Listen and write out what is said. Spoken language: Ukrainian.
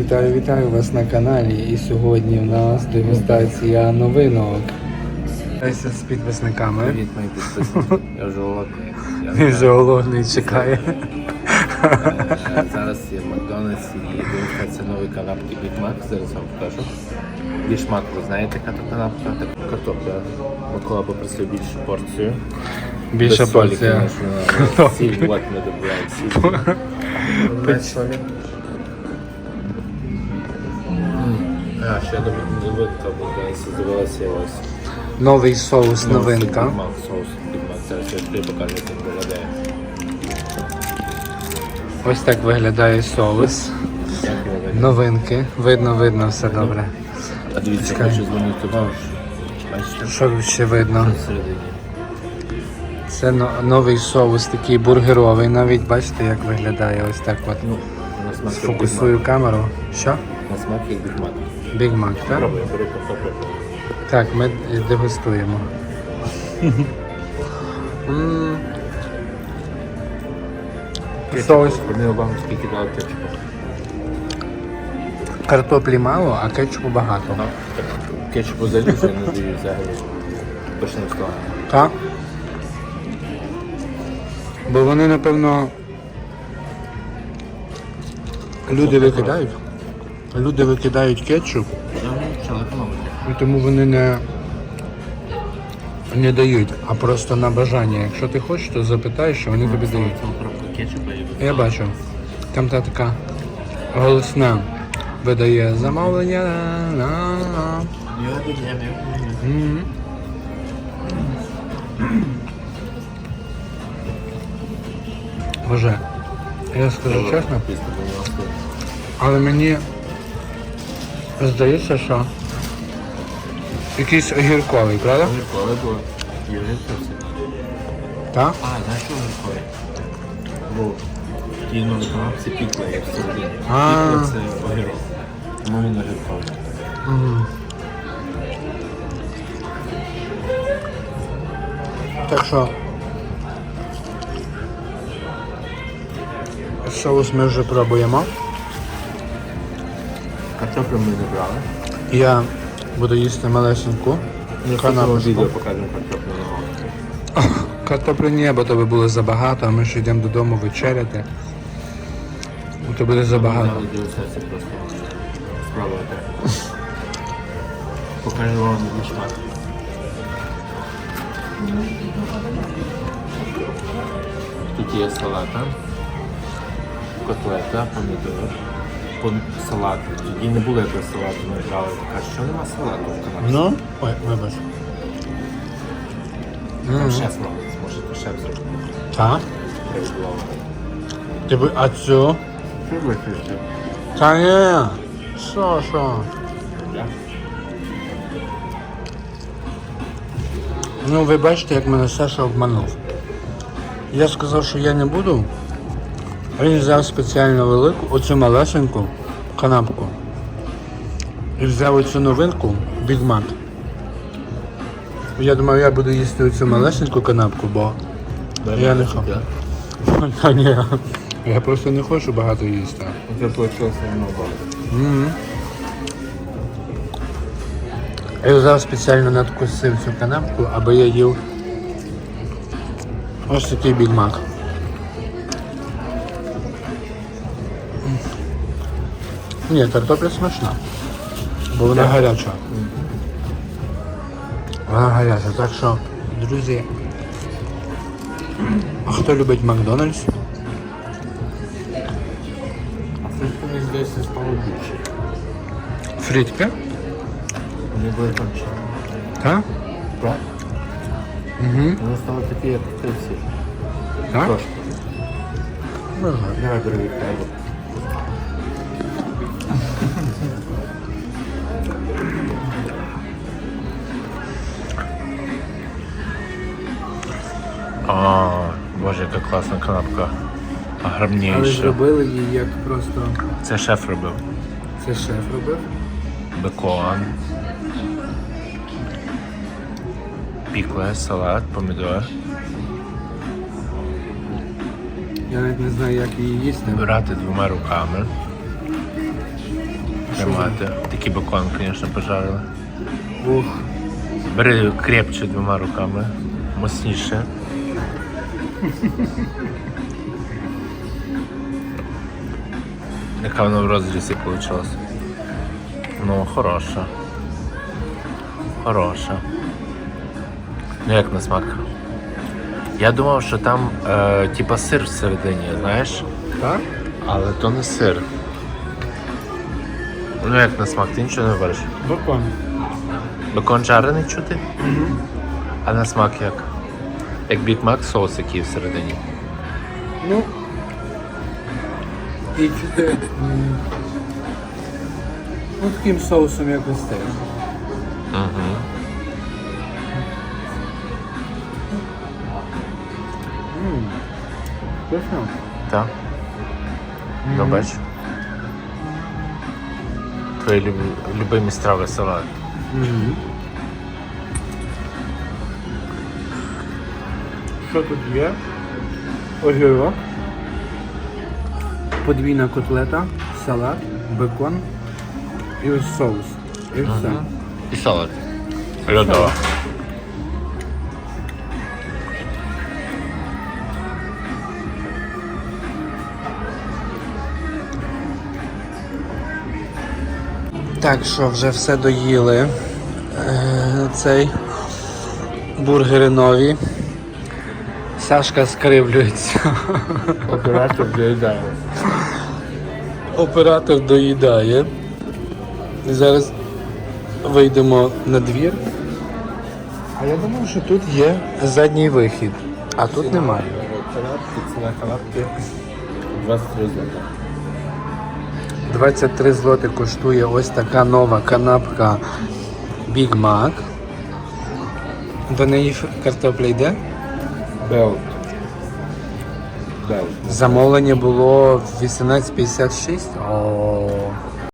Вітаю, вітаю вас на каналі. І сьогодні в нас дегустація новинок. Вітаюся з підписниками. Привіт, мої підписники. Я вже голодний. Я Він вже голодний чекає. Е, Зараз є Макдональдс і дегустація нової канапки Big Mac. Зараз вам покажу. Більш мак, ви знаєте, яка то канапка? Так, картопля. Микола попросив більшу порцію. Більша Без солі, порція. конечно, Сіль, от ми добавляємо сіль. Солі. А, ще новинка з'явилася ось. Новий соус новинка. Соус. Зараз я як виглядає. Ось так виглядає соус. Новинки. Видно, видно, все добре. А дивіться, Чекай. хочу звернути увагу. Бачите? Що ще видно? Всередині. Це но- новий соус, такий бургеровий. Навіть бачите, як виглядає ось так от. Ну, на смак як Сфокусую камеру. Що? бігмак. На смак як бігмак. Біг Мак, так? Так, ми дегустуємо. М. Соус. Скільки дали кетчупу. Картоплі мало, а кетчупу багато. Так. Кетчупу вже не даю взагалі. З того. Так? Бо вони, напевно. Люди викидають. Люди викидають кетчуп, і тому вони не, не дають, а просто на бажання. Якщо ти хочеш, то запитаєш, вони тобі дають. Я бачу. Там та така голосна видає замовлення. На-на. Боже, я скажу чесно, але мені здається, що якийсь огірковий, правда? Коли було? Юрій Сосі. Так? А, знаєш, що він Бо ті нові канапці пікла є всередині. А. Пікла це огірок. Тому він огірковий. Мгм. Так що соус ми вже пробуємо. Картоплю ми не брали. Я буду їсти малесеньку канапочку. відео покажемо картоплю нового. Картоплю ні, бо то би було забагато, а ми ж йдемо додому вечеряти. Ну, То буде забагато. Покажу вам бішмак. Тут є салата, котлета, помідор, салат. Тоді не було якогось салату, ми брали. Кажуть, що нема салату в канапі. Ну, ой, вибач. Там шеф робить, може то шеф зробити. Так? Ти би, а цю? Що ви хочете? Та ні. Що, що? Ну, ви бачите, як мене Саша обманув. Я сказав, що я не буду. Він взяв спеціально велику, оцю малесеньку канапку. І взяв оцю новинку Big Mac. Я думав, я буду їсти оцю малесеньку канапку, бо я не хочу. Та ні. Я просто не хочу багато їсти. Це много багато. Я взяв спеціально надкусив цю канапку, аби я їв ось такий бігмак. Ні, картопля смачна, бо вона гаряча. Вона гаряча, так що, друзі, а хто любить Макдональдс? Це мені здається стало більше. Фрітки? Вони були ще. Так? Так? Угу. Вони стали такі, як всі. Так? Трошки. Знаю. Давай бери яка класна канапка. Але Гарніша. зробили її як просто. Це шеф робив. Це шеф робив. Бекон. Пікле, салат, помідор. Я навіть не знаю, як її їсти. Брати двома руками. тримати. Такий бекон, звісно, пожарили. Ух. Бери крепче двома руками, мощніше. Яка воно в розрізі вийшла. Ну, хороша. Хороша. Ну як на смак? Я думав, що там е, типа сир всередині, знаєш? Так? Але то не сир. Ну як на смак, ти нічого не говориш? Бекон. Бекон жарений чути? А на смак як? Як Big Mac соус який всередині. Ну. І чути. м, Ну, таким соусом якось теж. Угу. Вкусно? Так. Ну бач. Твої люб... любимі страви салат. Що тут є? Огірок. Подвійна котлета, салат, бекон і ось соус. І все. І салат. Льодова. Так що вже все доїли. Е, Цей бургери нові. Сашка скривлюється. Оператор доїдає. Оператор доїдає. І зараз вийдемо на двір. А я думав, що тут є задній вихід, а тут немає. Канапки, ціна канапки 23 злота. 23 злоти коштує ось така нова канапка Big Mac. До неї картопля йде. Белт. Белт. Замовлення було 18.56. О,